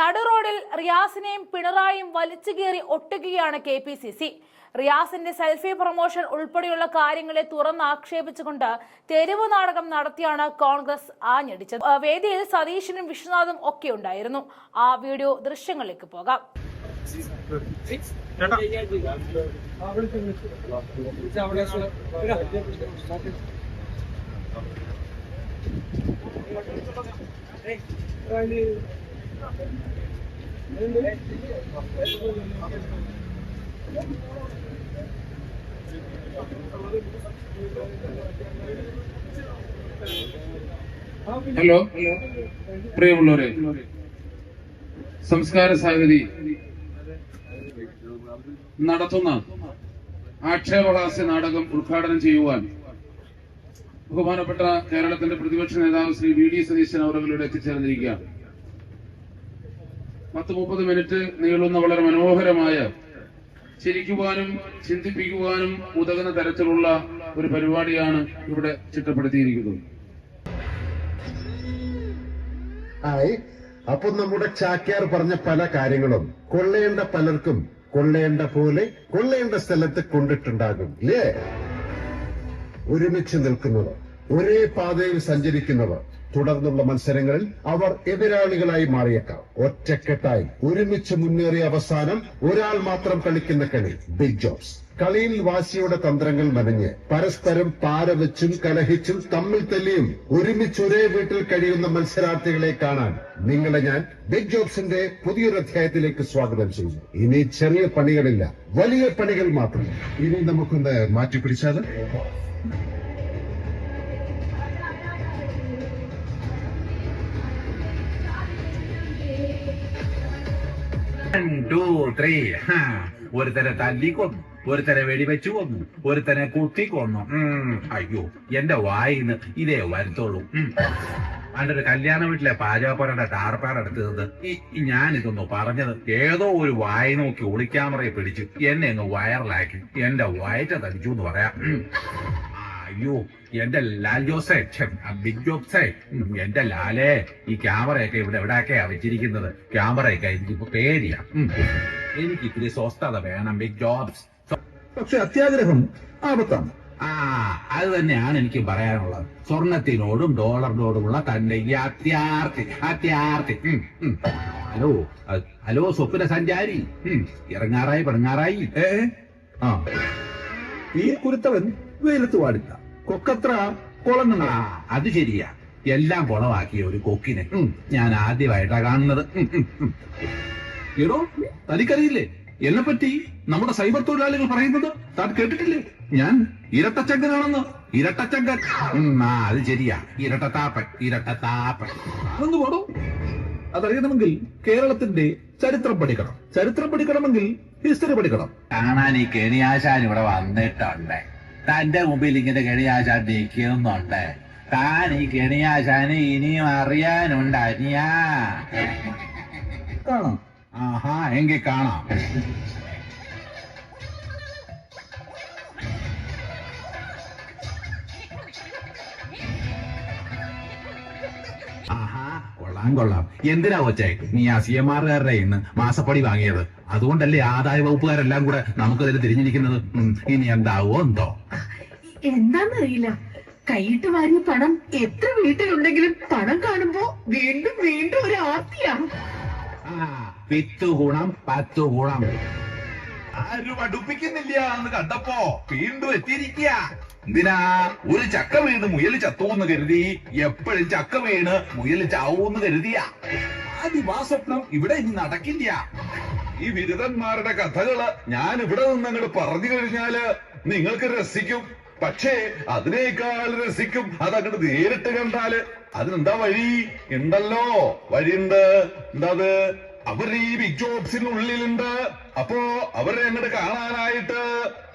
നടുറോഡിൽ റിയാസിനെയും പിണറായിയും വലിച്ചു കീറി ഒട്ടുകയാണ് കെ പി സി സി. റിയാസിന്റെ സെൽഫി പ്രൊമോഷൻ ഉൾപ്പെടെയുള്ള കാര്യങ്ങളെ തുറന്ന് ആക്ഷേപിച്ചുകൊണ്ട് തെരുവ് നാടകം നടത്തിയാണ് കോൺഗ്രസ് ആഞ്ഞടിച്ചത്. വേദിയിൽ സതീശനും വിശ്വനാഥും ഒക്കെ ഉണ്ടായിരുന്നു. ആ വീഡിയോ ദൃശ്യങ്ങളിലേക്ക് പോകാം. ഹലോ. പ്രിയമുള്ളവരെ സംസ്കാര സാഗതി നടത്തുന്ന ആക്ഷേപഹാസ്യ നാടകം ഉദ്ഘാടനം ചെയ്യുവാൻ ബഹുമാനപ്പെട്ട കേരളത്തിന്റെ പ്രതിപക്ഷ നേതാവ് ശ്രീ വി ഡി സതീശൻ അവരുടെ എത്തിച്ചേർന്നിരിക്കുകയാണ്. പത്ത് മുപ്പത് മിനിറ്റ് നീളുന്ന വളരെ മനോഹരമായ ചിരിക്കുവാനും ചിന്തിപ്പിക്കുവാനും ഉതകുന്ന തരത്തിലുള്ള ഒരു പരിപാടിയാണ് ഇവിടെ ചിട്ടപ്പെടുത്തിയിരിക്കുന്നത്. അപ്പൊ നമ്മുടെ ചാക്യാർ പറഞ്ഞ പല കാര്യങ്ങളും കൊള്ളേണ്ട പലർക്കും കൊള്ളേണ്ട പോലെ കൊള്ളേണ്ട സ്ഥലത്ത് കൊണ്ടിട്ടുണ്ടാകും ഇല്ലേ? ഒരുമിച്ച് നിൽക്കുന്നവർ ഒരേ പാതയിൽ സഞ്ചരിക്കുന്നവർ തുടർന്നുള്ള മത്സരങ്ങളിൽ അവർ എതിരാളികളായി മാറിയേക്കാം. ഒറ്റക്കെട്ടായി ഒരുമിച്ച് മുന്നേറിയ അവസാനം ഒരാൾ മാത്രം കളിക്കുന്ന കളി ബിഗ് ജോബ്സ് കളിയിൽ വാശിയുടെ തന്ത്രങ്ങൾ മെനഞ്ഞ് പരസ്പരം പാരവച്ചും കലഹിച്ചും തമ്മിൽ തല്ലിയും ഒരുമിച്ച് ഒരേ വീട്ടിൽ കഴിയുന്ന മത്സരാർത്ഥികളെ കാണാൻ. നിങ്ങളെ ഞാൻ ബിഗ് ജോബ്സിന്റെ പുതിയൊരു അധ്യായത്തിലേക്ക് സ്വാഗതം ചെയ്യുന്നു. ഇനി ചെറിയ പണികളില്ല വലിയ പണികൾ മാത്രം. ഇനി നമുക്കൊന്ന് മാറ്റിപ്പിടിച്ചാൽ ടു ത്രീ ഒരുത്തരെ തല്ലി കൊന്നു ഒരുത്തനെ വെടിവെച്ചു കൊന്നു ഒരുത്തനെ കുത്തി കൊന്നു അയ്യോ എന്റെ വായിന്ന് ഇതേ വരുത്തുള്ളൂ. അതിന്റെ ഒരു കല്യാണ വീട്ടിലെ പാചകപ്പുരയുടെ ടാർപ്പാടെടുത്തത് ഞാൻ ഞാനിതൊന്നു പറഞ്ഞത് ഏതോ ഒരു വായി നോക്കി ഒളിക്യാമറയെ പിടിച്ചു എന്നെ ഒന്ന് വൈറലാക്കി. എന്റെ വയറ്റ തടിച്ചു എന്ന് പറയാം. അയ്യോ എന്റെ ലാൽ ജോസേ ബിഗ് ജോബ്സേ എന്റെ ലാലേ ഈ ക്യാമറയൊക്കെ ഇവിടെ എവിടെയൊക്കെയാ വെച്ചിരിക്കുന്നത്? ക്യാമറയൊക്കെ എനിക്കിപ്പോ പേടിയാ. ഉം. എനിക്ക് ഇത്തിരി സ്വസ്ഥത വേണം ബിഗ് ജോബ്സ് പക്ഷെ അത്യാഗ്രഹം ആപത്താണ്. ആ അത് തന്നെയാണ് എനിക്ക് പറയാനുള്ളത്. സ്വർണത്തിനോടും ഡോളറിനോടുമുള്ള തന്റെ ഈ അത്യാർത്തി അത്യാർത്തി. ഹലോ ഹലോ സ്വപ്ന സഞ്ചാരി. ഇറങ്ങാറായി പെടങ്ങാറായി ഏ? ആ. ഈ കുരുത്തവൻ വെയിലത്ത് പാടില്ല കൊക്കത്ര കുളങ്ങ ആ അത് ശരിയാ. എല്ലാം കുളമാക്കിയ ഒരു കൊക്കിനെ ഞാൻ ആദ്യമായിട്ടാ കാണുന്നത്. എടോ തനിക്കറിയില്ലേ? എന്നെ പറ്റി നമ്മുടെ സൈബർ തൊഴിലാളികൾ പറയുന്നത് താൻ കേട്ടിട്ടില്ലേ? ഞാൻ ഇരട്ടച്ചങ്കനാണെന്ന്. ഇരട്ടച്ചങ്കൻ. ആ അത് ശരിയാ. ഇരട്ടത്താപ്പൻ ഇരട്ടത്താപ്പൻ. അതൊന്ന് പോടോ? അതറിയണമെങ്കിൽ കേരളത്തിന്റെ ചരിത്രം പഠിക്കണം. ചരിത്രം പഠിക്കണമെങ്കിൽ ഹിസ്റ്ററി പഠിക്കണം. കാണാൻ ഈ കെണിയാശാൻ ഇവിടെ വന്നിട്ടുണ്ട്. തന്റെ മുമ്പിൽ ഇങ്ങനെ ഗണിയാശാൻ നിൽക്കുന്നുണ്ട്. താൻ ഈ ഗണിയാശാന് ഇനിയും അറിയാനുണ്ട് അനിയാ കാണാം. ആഹാ എങ്കിൽ കാണാം. കൊള്ളാം കൊള്ളാം. എന്തിനാ കൊച്ചേ? നീ ആ സി എം ആറുകാരുടെ ഇന്ന് മാസപ്പടി വാങ്ങിയത്. അതുകൊണ്ടല്ലേ ആദായ വകുപ്പുകാരെല്ലാം കൂടെ നമുക്കതിൽ തിരിഞ്ഞിരിക്കുന്നത്? ഉം, ഇനി എന്താവോ എന്തോ. എന്താന്നറിയില്ല. കൈയിട്ട് വാങ്ങിയ പണം എത്ര വീട്ടിലുണ്ടെങ്കിലും പണം കാണുമ്പോ വീണ്ടും വീണ്ടും ഒരു ആർത്തിയാ. ആ പിത്തു ഗുണം പത്തു ഗുണം. ആരും അടുപ്പിക്കുന്നില്ല എന്ന് കണ്ടപ്പോ വീണ്ടും എത്തിയിരിക്കുക എന്തിനാ? ഒരു ചക്ക വീണ് മുയൽ ചത്തുവെന്ന് കരുതി. എപ്പോഴും ചക്ക വീണ് മുയൽ ചാവൂന്ന് കരുതിയ. ആ ദിവാസ്വപ്നം ഇവിടെ ഇനി നടക്കില്ല. ഈ ബിരുദന്മാരുടെ കഥകൾ ഞാൻ ഇവിടെ നിന്ന് അങ്ങോട്ട് പറഞ്ഞു കഴിഞ്ഞാൽ നിങ്ങൾക്ക് രസിക്കും. പക്ഷേ അതിനേക്കാൾ രസിക്കും അത് അങ്ങോട്ട് നേരിട്ട് കണ്ടാൽ അതിനെന്താ വഴി? ഉണ്ടല്ലോ വഴിയുണ്ട്. എന്താ അത് അവർ ഈ ബിഗ് ജോബ്സിനുള്ളിലുണ്ട്. അപ്പോ അവരെ അങ്ങോട്ട് കാണാനായിട്ട്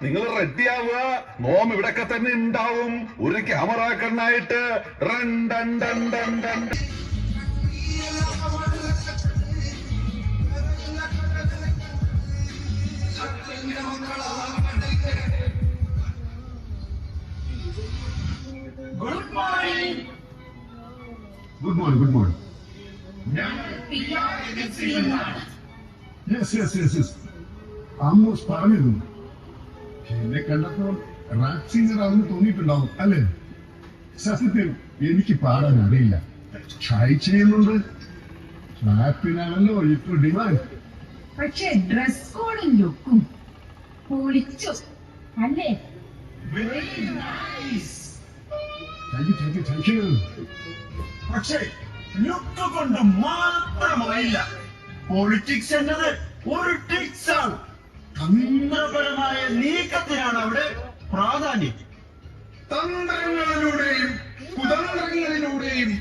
നിങ്ങൾ റെഡിയാവുക നോം ഇവിടൊക്കെ തന്നെ ഉണ്ടാവും ഒരു camera കണ്ണായിട്ട് run done done done done. Good morning good morning yes yes yes yes Amos പറഞ്ഞിരുന്നു. എന്നെ കണ്ടപ്പോൾ റാപ്പ് സിംഗർ ആണെന്ന് തോന്നിയിട്ടുണ്ടാവും അല്ലേ? സത്യത്തിൽ എനിക്ക് പാടാൻ അറിയില്ല. ട്രൈ ചെയ്യുന്നുണ്ട്. റാപ്പിനാണല്ലോ ഇപ്പൊ ഡിമാൻഡ് പക്ഷേ ഡ്രസ് കോഡും ലുക്കും പൊളിച്ചു. അല്ലേ? പക്ഷേ ലുക്ക് കൊണ്ട് മാത്രമായില്ല പൊളിറ്റിക്സ് എന്നത് ഒരു ട്രിക്സ് ആണ്. തന്ത്രപരമായ നീക്കത്തിനാണ് അവിടെ പ്രാധാന്യം. തന്ത്രങ്ങളിലൂടെയും കുതന്ത്രങ്ങളിലൂടെയും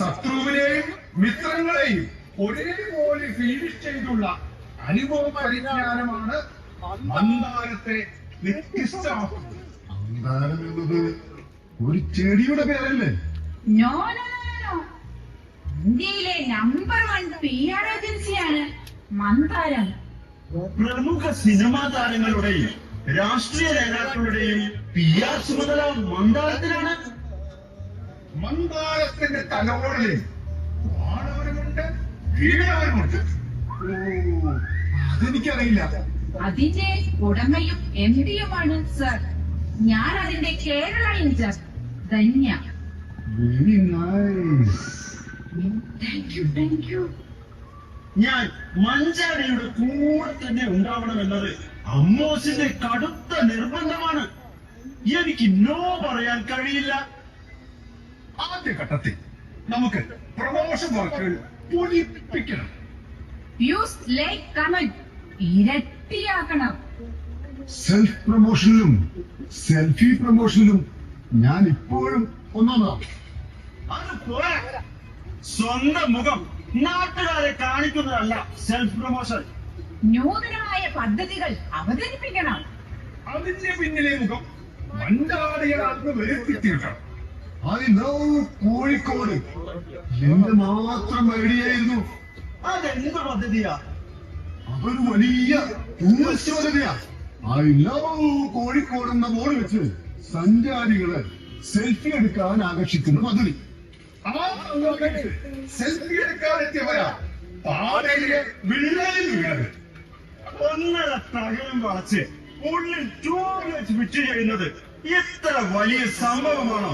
ശത്രുവിനെയും മിത്രങ്ങളെയും ഒരേപോലെ ഫീഡ് ചെയ്തുള്ള അനുഭവ പരിജ്ഞാനമാണ് മന്ദാരത്തെ വ്യത്യസ്തമാക്കുന്നത്. മന്ദാരം എന്നത് ഒരു ചെടിയുടെ പേരല്ലേ? നോ നോ നോ നോ ഇന്ത്യയിലെ നമ്പർ വൺ പി ആർ ഏജൻസിയാണ് മന്ദാരം. പ്രമുഖ സിനിമാ താരങ്ങളുടെയും രാഷ്ട്രീയ നേതാക്കളുടെയും പി ആർ ചുമതല മന്ദാരത്തിലാണ് മന്ദാരത്തിന്റെ തലോടലിൽ വാണവരുമുണ്ട് വീണവരുമുണ്ട് അതെനിക്കറിയില്ല. അതിന്റെ ഉടമയും എം ഡിയുമാണ് സർ. ഞാൻ അതിന്റെ Kerala incharge Dhanya. Thank you thank you ഞാൻ മഞ്ചാടിയുടെ കൂടെ തന്നെ ഉണ്ടാവണമെന്നത് അമ്മോസിന്റെ കടുത്ത നിർബന്ധമാണ്. എനിക്ക് നോ പറയാൻ കഴിയില്ല. ആദ്യ ഘട്ടത്തിൽ നമുക്ക് പ്രമോഷൻ വർക്കുകൾ പൊലിപ്പിക്കണം യൂസ് ലൈക്ക് കമന്റ് ഇരട്ടിയാക്കണം. സെൽഫ് പ്രൊമോഷനിലും സെൽഫി പ്രൊമോഷനിലും ഞാൻ ഇപ്പോഴും ഒന്നാമതാണ് അത് പോരാ. സ്വന്തം മുഖം നാട്ടുകാരെ കാണിക്കുന്നതല്ല സെൽഫ് പ്രൊമോഷൻ നൂതനമായ പദ്ധതികൾ അവതരിപ്പിക്കണം. അതിന്റെ പിന്നിലെ മുഖം അതിനോ കോഴിക്കോട്. എന്റെ മാത്രം ഐഡിയായിരുന്നു അതെന്ത് പദ്ധതിയാ? അതൊരു വലിയ ടൂറിസ്റ്റ് പദ്ധതിയാ. ഐ ലവ് കോഴിക്കോട് എന്ന ബോർഡ് വെച്ച് സഞ്ചാരികളെ സെൽഫി എടുക്കാൻ ആകർഷിക്കുന്ന പദ്ധതി. ആ അങ്ങോട്ടേക്ക് സെൽഫി എടുക്കാൻ എത്തിയവരാ പാതയിലെ വിള്ളലിൽ വീണത് ഒന്നര തകരം വളച്ച് ഉള്ളിൽ ചെയ്യുന്നത് ഇത്ര വലിയ സംഭവമാണോ.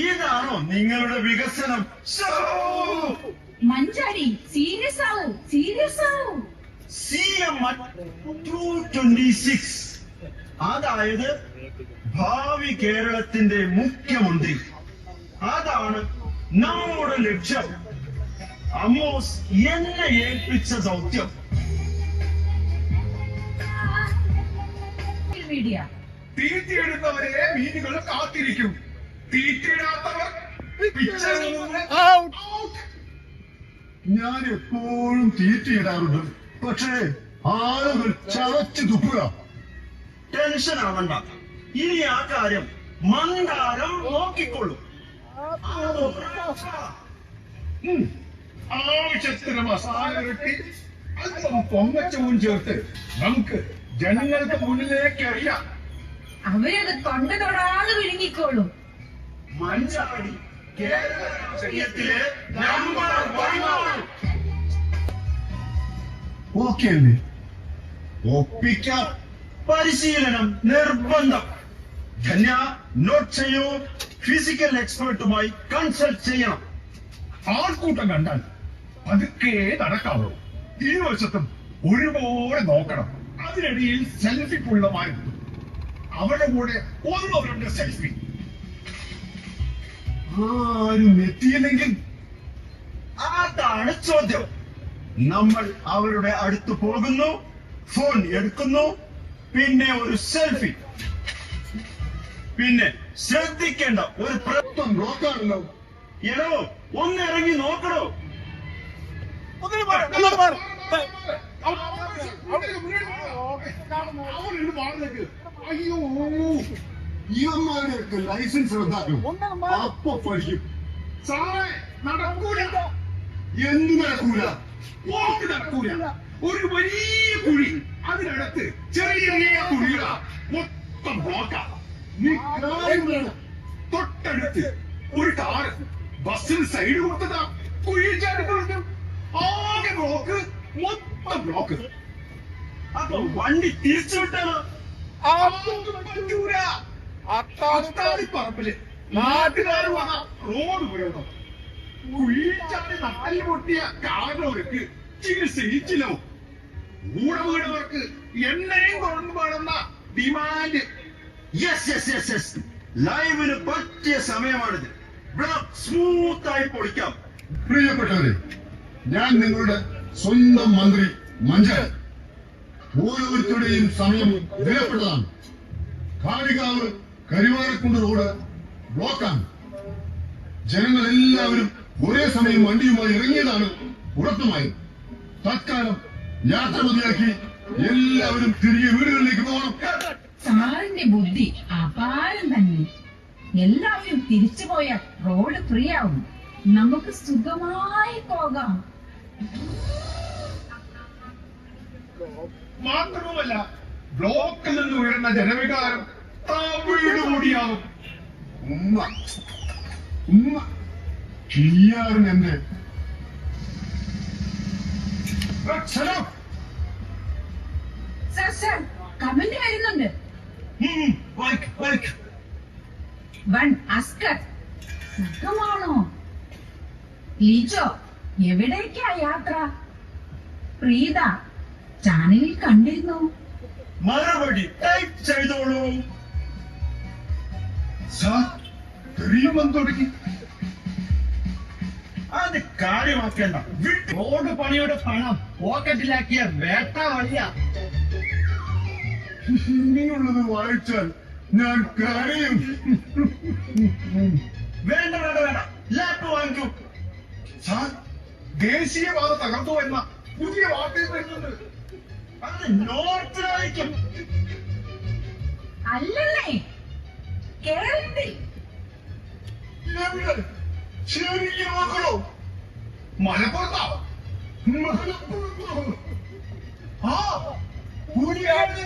ഇതാണോ നിങ്ങളുടെ വികസനം! മഞ്ചാടി സീരിയസ് ആവൂ സീരിയസ് ആവൂ. C M two twenty six. അതായത് ഭാവി കേരളത്തിന്റെ മുഖ്യമന്ത്രി. അതാണ് നമ്മുടെ ലക്ഷ്യം അമോസ് എന്നെ ഏൽപ്പിച്ച ദൗത്യം. മീഡിയ തീറ്റിയിടുന്നവരെ മീനുകൾ കാത്തിരിക്കും. തീറ്റിയിടാത്തവർ ഞാൻ എപ്പോഴും തീറ്റിയിടാറുണ്ട്. പക്ഷേ ആളുകൾ ചവച്ചു തുപ്പുക. ടെൻഷൻ ആവണ്ട. ഇനി ആ കാര്യം മന്ദാരം നോക്കിക്കൊള്ളും. ആവശ്യത്തിന് മസാല ഇരട്ടി അല്പം പൊങ്ങച്ചവും ചേർത്ത് നമുക്ക് ജനങ്ങൾക്ക് മുന്നിലേക്ക് അറിയാം അവരത് തൊണ്ട തൊടാതെ വിഴുങ്ങിക്കോളും. മഞ്ചാടി കേരള രാഷ്ട്രീയത്തിലെ നമ്പർ വൺ ഓക്കെ അല്ലേ? ഒപ്പിക്കാം. പരിശീലനം നിർബന്ധം. ധന്യ നോട്ട് ചെയ്യൂ. ഫിസിക്കൽ എക്സ്പേർട്ടുമായി കൺസൾട്ട് ചെയ്യണം. ആൾക്കൂട്ടം കണ്ടാൽ പതുക്കെ നടക്കാവൂ. ഇരുവശത്തും ഒരുപോലെ നോക്കണം. അതിനിടയിൽ സെൽഫി പുള്ളമായി അവരുടെ കൂടെ ഒന്നോ രണ്ട് സെൽഫി ആരും എത്തിയില്ലെങ്കിൽ അതാണ് ചോദ്യം. നമ്മൾ അവരുടെ അടുത്ത് പോകുന്നു ഫോൺ എടുക്കുന്നു പിന്നെ ഒരു സെൽഫി പിന്നെ ശ്രദ്ധിക്കേണ്ട ഒരു പ്രത്യം ബ്ലോക്കാണല്ലോ. എടോ ഒന്ന് ഇറങ്ങി നോക്കണോ അയ്യോ ഇവന്മാരുടെയൊക്കെ ലൈസൻസ് റദ്ദാക്കും അപ്പൊ പഠിക്കും. സാറേ നടക്കൂല. എന്ത് നടക്കൂല? പോക്ക് നടക്കൂല. ഒരു വലിയ കുഴി അതിനടുത്ത് ചെറിയ ചെറിയ കുഴികളാ. മൊത്തം ബ്ലോക്കാ. നീ കാര്യം തൊട്ടടുത്ത് ഒരു കാറ് ബസ്സിന് സൈഡ് കൊടുത്തതാ. കുഴി ചാടി ആകെ ബ്ലോക്ക് മൊത്തം ബ്ലോക്ക് അപ്പൊ വണ്ടി തിരിച്ചു വിട്ടാണ്. പറ്റൂല. അത്താളിപ്പറമ്പിൽ നാട്ടുകാർ വന്ന റോഡ് ഉപയോഗം കുഴിച്ചാടി നാല് പൊട്ടിയ കാരണവർക്ക് ചികിത്സയിച്ചില്ലോ കൂടെ വീണവർക്ക് എണ്ണയും കുറഞ്ഞു വേണമെന്ന demand yes yes yes yes ലൈവിന് പറ്റിയ സമയമാണിത്. സ്മൂത്ത് ആയി പൊളിക്കാം. പ്രിയപ്പെട്ടവരെ ഞാൻ നിങ്ങളുടെ സ്വന്തം മന്ത്രി മഞ്ജൻ. ഓരോരുത്തരുടെയും സമയം വിലപ്പെട്ടതാണ്. കാളികാവ് കരിവാരക്കുണ്ട് റോഡ് ബ്ലോക്കാണ്. ജനങ്ങൾ എല്ലാവരും ഒരേ സമയം വണ്ടിയുമായി ഇറങ്ങിയതാണ് ഉറപ്പുമായത് തൽക്കാലം യാത്ര മതിയാക്കി എല്ലാവരും തിരികെ വീടുകളിലേക്ക് പോകണം. സാറിന്റെ ബുദ്ധി അപാരം തന്നെ. എല്ലാവരും തിരിച്ചു പോയാൽ റോഡ് ഫ്രീ ആവും. നമുക്ക് സുഖമായി പോകാം. മാത്രവുമല്ല ബ്ലോക്കിൽ നിന്ന് ഉയർന്ന ജനവികാരം വീട് കൂടിയാവും. ഉമ്മ ഉമ്മ കിളിയാറിന് എന്റെ അക്ഷരം സർ സർ കമന്റ് വരുന്നുണ്ട്. വൺ അസ്കർ സുഖമാണോ? ലീജോ എവിടേക്കാ യാത്ര? പ്രീത ചാനലിൽ കണ്ടിരുന്നു? മറുപടി ടൈപ്പ് ചെയ്തോളൂ. സാർ തെറിയുമെന്ന് തുടങ്ങി. അത് കാര്യമാക്കേണ്ട. റോഡ് പണിയുടെ പണം പോക്കറ്റിലാക്കിയ വേട്ട വഴിയ. ഇനിയുള്ളത് വായിച്ചാൽ ഞാൻ കരയും. വേണ്ട വേണ്ട വേണ്ട. ലാപ്പ് വാങ്ങിക്കൂ. സാർ ദേശീയപാത തകർത്തു എന്ന പുതിയ വാർത്തയിൽ വരുന്നുണ്ട്. അത് നോർത്തിലായിരിക്കും. അല്ലല്ലേ? കേരളത്തിൽ? ശരിക്കും നോക്കണോ മലപ്പുറത്താ? മലപ്പുറത്തോ. ആ പുലിയാണ്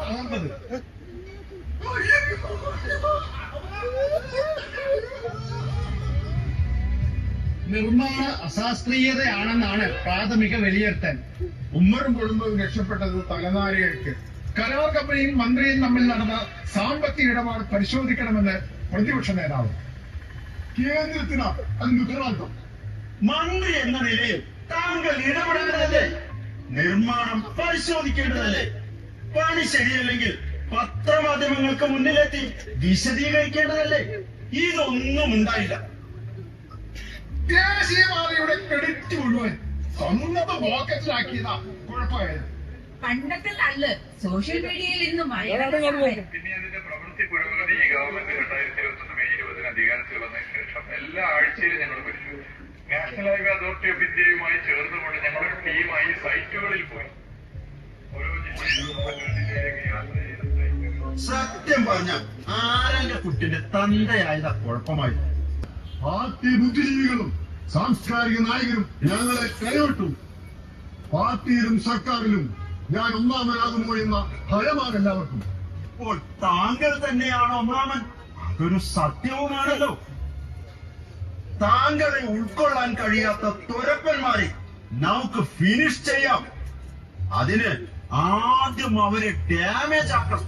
തകർന്നത് നിർമ്മാണ അശാസ്ത്രീയതയാണെന്നാണ് പ്രാഥമിക വിലയിരുത്തൽ. ഉമ്മറും കുടുംബവും രക്ഷപ്പെട്ടത് തലനാരികൾക്ക്. കരാർ കമ്പനിയും മന്ത്രിയും തമ്മിൽ നടന്ന സാമ്പത്തിക ഇടപാട് പരിശോധിക്കണമെന്ന് പ്രതിപക്ഷ നേതാവ്. കേന്ദ്രത്തിന് അത് ഉത്തരവാദിത്വം. മന്ത്രി എന്ന നിലയിൽ താങ്കൾ ഇടപെടേണ്ടതല്ലേ? നിർമ്മാണം പരിശോധിക്കേണ്ടതല്ലേ? പണി ശരിയല്ലെങ്കിൽ പത്രമാധ്യമങ്ങൾക്ക് മുന്നിലെത്തി വിശദീകരിക്കേണ്ടതല്ലേ? ഇതൊന്നും ഉണ്ടായില്ല. ദേശീയപാതയുടെ ക്രെഡിറ്റ് മുഴുവൻ സ്വന്തം പോക്കറ്റിലാക്കിയതാ കുഴപ്പമായത്. പണ്ടത്തെ അല്ല സോഷ്യൽ മീഡിയയിൽ ഇന്ന് പിന്നെ അതിന്റെ പ്രവൃത്തി പുരോഗതി ഗവൺമെന്റ് രണ്ടായിരത്തി ഇരുപത്തൊന്ന് മെയ് ഇരുപതിന് അധികാരത്തിൽ വന്നതിന് ശേഷം എല്ലാ ആഴ്ചയിലും ഞങ്ങൾ പരിശോധിച്ചു. നാഷണൽ ഹൈവേ അതോറിറ്റി ഓഫ് ഇന്ത്യയുമായി ചേർന്നുകൊണ്ട് ഞങ്ങളൊരു ടീമായി സൈറ്റുകളിൽ പോയി. ഓരോ ജില്ലയിലും മറ്റൊരു ജില്ലയിലേക്ക് യാത്ര ചെയ്ത സത്യം പറഞ്ഞ ആരന്റെ കുട്ടിന്റെ തന്തയായതാ കുഴപ്പമായി. പാർട്ടി ബുദ്ധിജീവികളും സാംസ്കാരിക നായകരും ഞങ്ങളെ കൈവിട്ടു. പാർട്ടിയിലും സർക്കാരിലും ഞാൻ ഒന്നാമനാകുമോ എന്ന ഭയമാണ് എല്ലാവർക്കും ഇപ്പോൾ താങ്കൾ തന്നെയാണ് ഒന്നാമൻ? അതൊരു സത്യവുമാണല്ലോ. താങ്കളെ ഉൾക്കൊള്ളാൻ കഴിയാത്ത തുരപ്പന്മാരെ നമുക്ക് ഫിനിഷ് ചെയ്യാം. അതിന് ആദ്യം അവരെ ഡാമേജ് ആക്കണം.